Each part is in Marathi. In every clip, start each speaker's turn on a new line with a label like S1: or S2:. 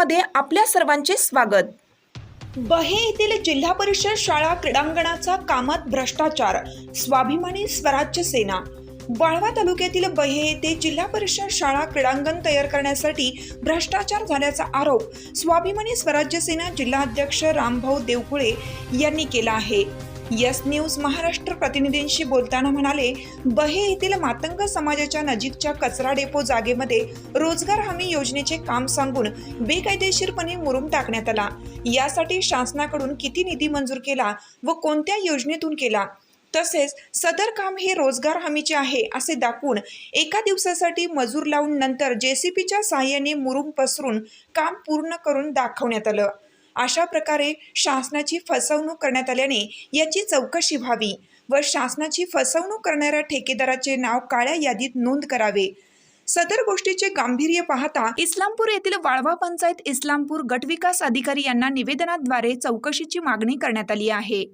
S1: मध्ये आपल्या सर्वांचे स्वागत. बहे येथील जिल्हा परिषद शाळा क्रीडांगणाचा कामात भ्रष्टाचार स्वाभिमानी स्वराज्य सेना. वाळवा तालुक्यातील बहे येथे जिल्हा परिषद शाळा क्रीडांगण तयार करण्यासाठी भ्रष्टाचार झाल्याचा आरोप स्वाभिमानी स्वराज्य सेना जिल्हाध्यक्ष रामभाऊ देवकुळे यांनी केला आहे. यस न्यूज महाराष्ट्र प्रतिनिधींशी बोलताना म्हणाले बहे येथील मातंग समाजाच्या नजीकच्या कचरा डेपो जागेमध्ये रोजगार हमी योजनेचे काम सांगून बेकायदेशीरपणे मुरुम टाकण्यात आला. यासाठी शासनाकडून किती निधी मंजूर केला व कोणत्या योजनेतून केला? तसेच सदर काम हे रोजगार हमीचे आहे असे दाखवून एका दिवसासाठी मजूर लावून नंतर जेसीपीच्या सहाय्याने मुरुम पसरून काम पूर्ण करून दाखवण्यात आलं. अशा प्रकारे शासनाची फसवणूक करण्यात आल्याने याची चौकशी व्हावी व शासनाची फसवणूक करणाऱ्या ठेकेदाराचे नाव काळ्या यादीत नोंद करावे. सदर गोष्टीचे गांभीर्य पाहता इस्लामपूर येथील वाळवा पंचायत इस्लामपूर गटविकास अधिकारी यांना निवेदनाद्वारे चौकशीची मागणी करण्यात आली आहे.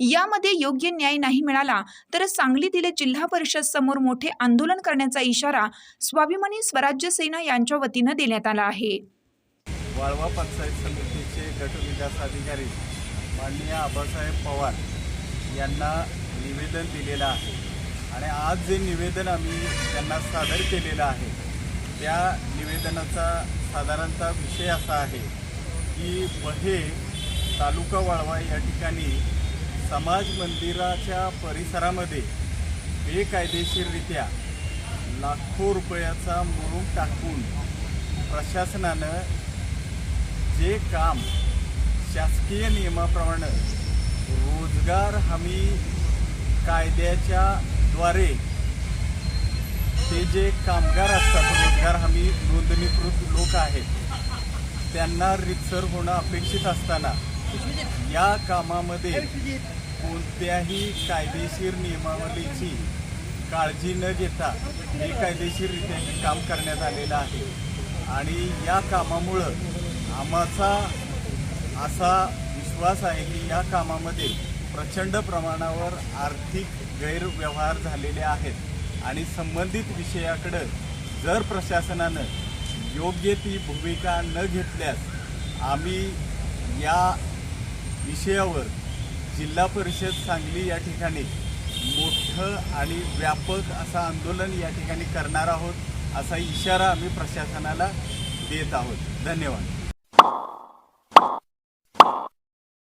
S1: यामध्ये योग्य न्याय नाही मिळाला तर सांगलीतील जिल्हा परिषद समोर मोठे आंदोलन करण्याचा इशारा स्वाभिमानी स्वराज्य सेना यांच्या वतीनं देण्यात आला आहे.
S2: वाळवा पंचायत समितीचे गट विकास अधिकारी माननीय आबासाहेब पवार यांना निवेदन दिलेलं आहे. आणि आज जे निवेदन आम्ही त्यांना सादर केलेलं आहे त्या निवेदनाचा साधारणतः विषय असा आहे की बहे तालुका वाळवा या ठिकाणी समाज मंदिराच्या परिसरामध्ये बेकायदेशीररित्या लाखो रुपयाचा मुरुम टाकून प्रशासनानं जे काम शासकीय नियमाप्रमाणे रोजगार हमी कायद्याच्या द्वारे ते जे कामगार असतात रोजगार हमी नोंदणीकृत लोक आहेत त्यांना रितसर होणं अपेक्षित असताना या कामामध्ये कोणत्याही कायदेशीर नियमावलीची काळजी न घेता बेकायदेशीररित्या हे काम करण्यात आलेलं आहे. आणि या कामामुळं आम्हाचा असा विश्वास आहे की या कामामध्ये प्रचंड प्रमाणावर आर्थिक गैरव्यवहार झालेले आहेत. आणि संबंधित विषयाकडं जर प्रशासनानं योग्य ती भूमिका न घेतल्यास आम्ही या विषयावर जिल्हा परिषद सांगली या ठिकाणी मोठं आणि व्यापक असं आंदोलन या ठिकाणी करणार आहोत असा इशारा आम्ही प्रशासनाला देत आहोत. धन्यवाद.